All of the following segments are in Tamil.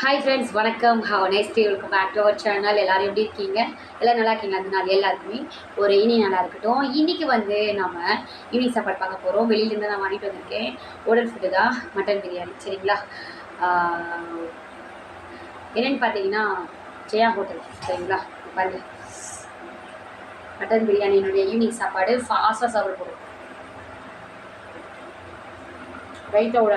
ஹாய் ஃப்ரெண்ட்ஸ் வணக்கம். How nice day welcome back to our channel எல்லோரும் எப்படி இருக்கீங்க? எல்லாம் நல்லா இருக்கீங்க அந்த நாள் எல்லாருக்குமே ஒரு இனி நல்லா இருக்கட்டும். இன்னைக்கு வந்து நம்ம ஈவினிங் சாப்பாடு பார்க்க போகிறோம் வெளியிலேருந்து நான் வாங்கிட்டு வந்திருக்கேன். ஓடல் ஃபுட்டு தான். மட்டன் பிரியாணி சரிங்களா? என்னென்னு பார்த்தீங்கன்னா ஜெயா ஹோட்டல் சரிங்களா? பாருங்க மட்டன் பிரியாணியினுடைய ஈவினிங் சாப்பாடு. ஃபாஸ்ட்டாக சாப்பிட போகிறோம் ரைட்டோட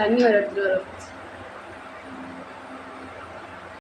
தண்ணி வர எடுத்துகிட்டு வரும்